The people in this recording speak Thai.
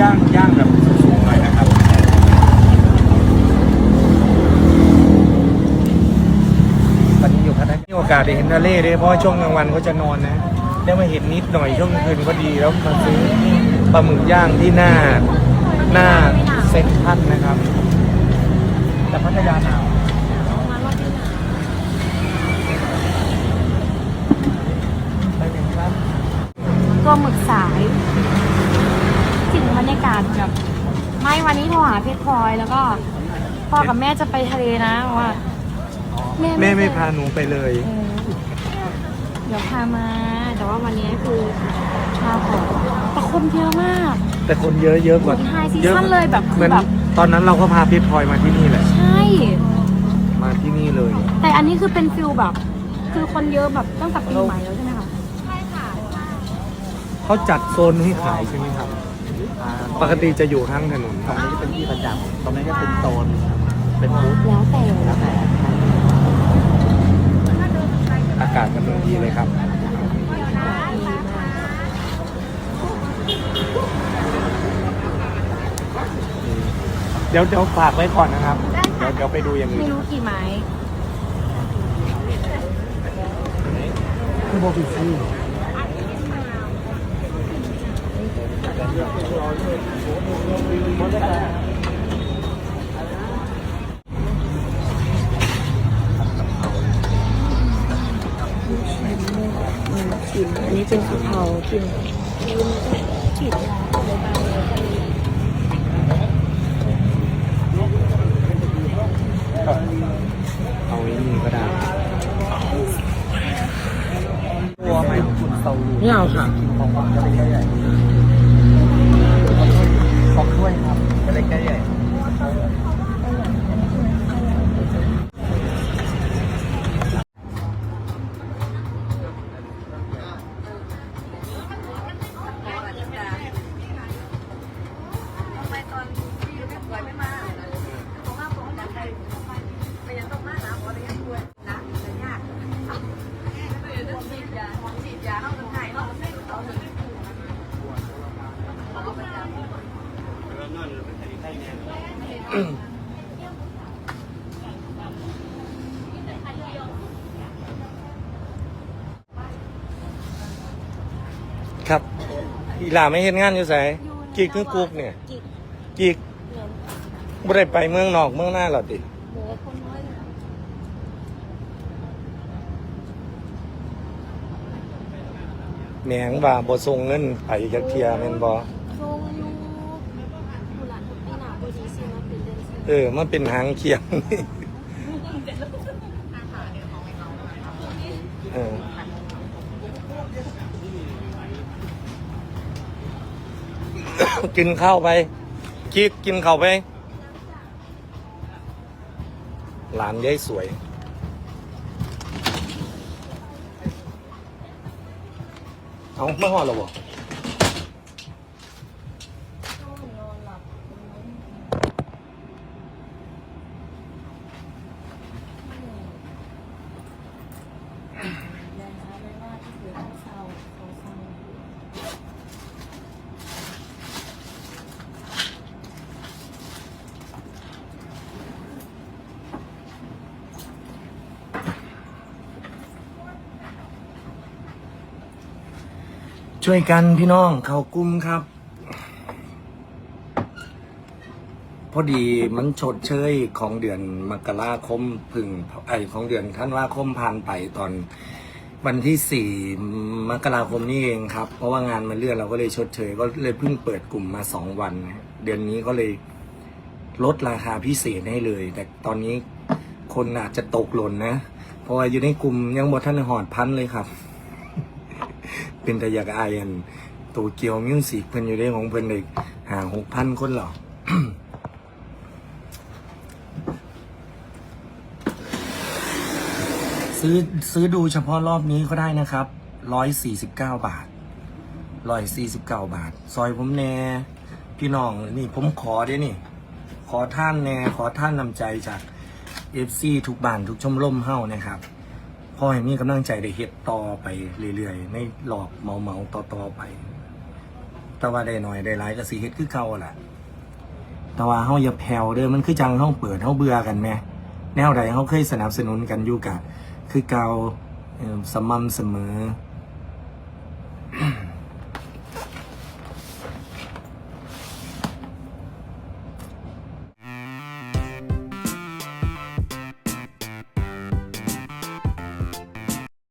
ย่างย่างแบบสูงๆหน่อยนะครับตอนนี้อยู่พัทยาโอกาสได้เห็นทะเลด้วยเพราะช่วงกลางวันเขาจะนอนนะ ได้มาเห็นนิดหน่อยช่วงคืนก็ดีแล้วมาซื้อปลาหมึกย่างที่หน้าหน้าเซ็นทัลนะครับ แต่พัทยาหนาากาศแบบไม่วันนี้โทรหาเพชรพลอยแล้วก็พ่อกับแม่จะไปทะเลนะเพราะว่าแม่แม่ไม่เคยพาหนูไปเลย เออเดี๋ยวพามา แต่ว่าวันนี้คือพาของแต่คนเยอะมากแต่คนเยอะเยอะกว่าเหมือน high season ยอะเลยแบบคือเหมือนแบบตอนนั้นเราก็พาเพชรพลอยมาที่นี่แหละ ใช่ มาที่นี่เลย แต่อันนี้คือเป็นฟิลแบบ คือคนเยอะแบบตั้งแต่ปีใหม่แล้วใช่ไหมคะเขาจัดโซนให้ขายใช่ไหมครับ ปกติจะอยู่ข้างถนนตรงนี้จะเป็นที่ประจำตรงนี้ก็เป็นโซนเป็นบูธแล้วแต่แล้วแต่อากาศกำลังดีเลยครับเดี๋ยวเดี๋ยวฝากไว้ก่อนนะครับ เดี๋ยวเดี๋ยวไปดูอย่างอื่ไม่นรู้กี่ไม้คือโบฟิซี่ นี้เป็นกะเพรากินกินเอาไว้นี่ก็ได้ตัวไม่คุณเตาไม่เอาค่ะกินของผมจะเล็กใหญ่ของถ้วยครับจะเล็กใหญ่ ครับ อีหลาไม่เห็นงานอยู่ไสกิกคือกุ๊กเนี่ยกินกิกเหลือไม่ได้ไปเมืองนอกเมืองหน้าหรอติเหลือคนน้อยอยู่แหมงว่าบ่ส่งเงินไปจักเทียแม่นบ่ทรงอยู่บุหลานทุกปีหนาบุดีซีมา เป็นเดือนซีเออ มันเป็นหางเคียงเออกินข้าวไปกิกกินข้าวไป หลานยายสวย เอาไม่หอดหรอบ่ ช่วยกันพี่น้องเขากุ้มครับ พอดีมันชดเชยของเดือนมกราคมพึ่งไอของเดือนธันว่าคมผ่านไปตอนวันที่สี่มกราคมนี่เองครับ เพราะว่างานมันเลื่อนเราก็เลยชดเชย ก็เลยเพิ่งเปิดกลุ่มมาสองวัน เดือนนี้ก็เลยลดราคาพิเศษให้เลย แต่ตอนนี้คนอาจจะตกหล่นนะ เพราะว่าอยู่ในกลุ่มยังบทท่านหอดพันเลยครับ เป็นแต่ยากอายอันโตเกียวมิวสิกเพิ่นอยู่ได้ของเพิ่นเลยห่างหกพันคนหรอซื้อซื้อดูเฉพาะรอบนี้ก็ได้นะครับร้อยสี่สิบเก้าบาทร้อยสี่สิบเก้าบาท ซอยผมแน่พี่น้องนี่ผมขอเด้นี่ ขอท่านแน่ขอท่านนำใจจากเอฟซีทุกบ้านทุกชมรมเฮ้านะครับ อให้มีกำลังใจได้เฮ็ดต่อไปเรื่อยๆ ไม่หลอกเมาเมาๆต่อๆไป แต่ว่าได้หน่อยได้หลายก็สิเฮ็ดคือเก่าแหละแต่ว่าเฮาอย่าแผ่วเด้อมันคือจังเฮาเปิดเฮาเบื่อกันแหมแนวใดเฮาเคยสนับสนุนกันอยู่กะคือเก่าสม่ำเสมอ